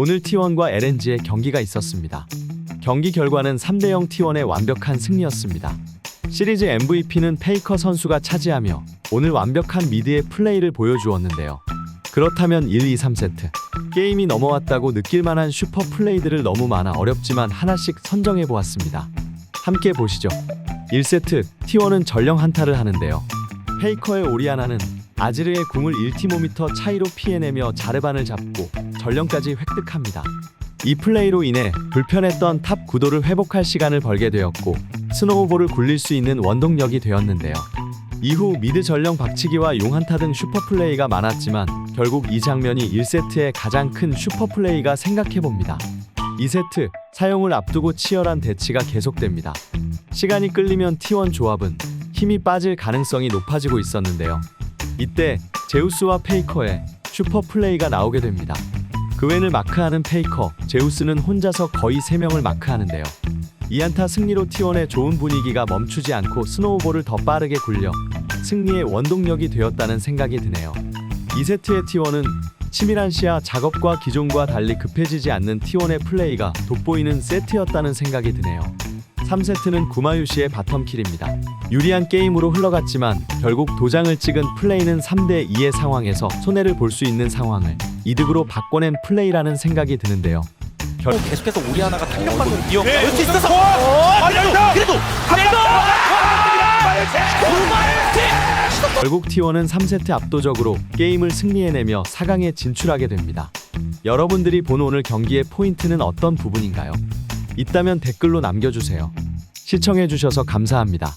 오늘 T1과 LNG의 경기가 있었습니다. 경기 결과는 3대0 T1의 완벽한 승리였습니다. 시리즈 MVP는 페이커 선수가 차지하며 오늘 완벽한 미드의 플레이를 보여주었는데요. 그렇다면 1, 2, 3세트 게임이 넘어왔다고 느낄 만한 슈퍼 플레이들을 너무 많아 어렵지만 하나씩 선정해 보았습니다. 함께 보시죠. 1세트 T1은 전령 한타를 하는데요. 페이커의 오리아나는 아지르의 궁을 1티모미터 차이로 피해내며 자르반을 잡고 전령까지 획득합니다. 이 플레이로 인해 불편했던 탑 구도를 회복할 시간을 벌게 되었고 스노우볼을 굴릴 수 있는 원동력이 되었는데요. 이후 미드 전령 박치기와 용한타 등 슈퍼 플레이가 많았지만 결국 이 장면이 1세트의 가장 큰 슈퍼 플레이가 생각해 봅니다. 2세트 사용을 앞두고 치열한 대치가 계속됩니다. 시간이 끌리면 T1 조합은 힘이 빠질 가능성이 높아지고 있었는데요. 이때 제우스와 페이커의 슈퍼 플레이가 나오게 됩니다. 그웬을 마크하는 페이커, 제우스는 혼자서 거의 3명을 마크하는데요. 이안타 승리로 T1의 좋은 분위기가 멈추지 않고 스노우볼을 더 빠르게 굴려 승리의 원동력이 되었다는 생각이 드네요. 2세트의 T1은 치밀한 시야 작업과 기존과 달리 급해지지 않는 T1의 플레이가 돋보이는 세트였다는 생각이 드네요. 3세트는 구마유시의 바텀킬입니다. 유리한 게임으로 흘러갔지만 결국 도장을 찍은 플레이는 3대 2의 상황에서 손해를 볼 수 있는 상황을 이득으로 바꿔낸 플레이라는 생각이 드는데요. 결... 계속해서 우리 하나가 탄력받는 이용 네. 볼수 있어서 어, 그래도 그래도 결국 T1은 3세트 압도적으로 게임을 승리해내며 4강에 진출하게 됩니다. 여러분들이 본 오늘 경기의 포인트는 어떤 부분인가요? 있다면 댓글로 남겨주세요. 시청해주셔서 감사합니다.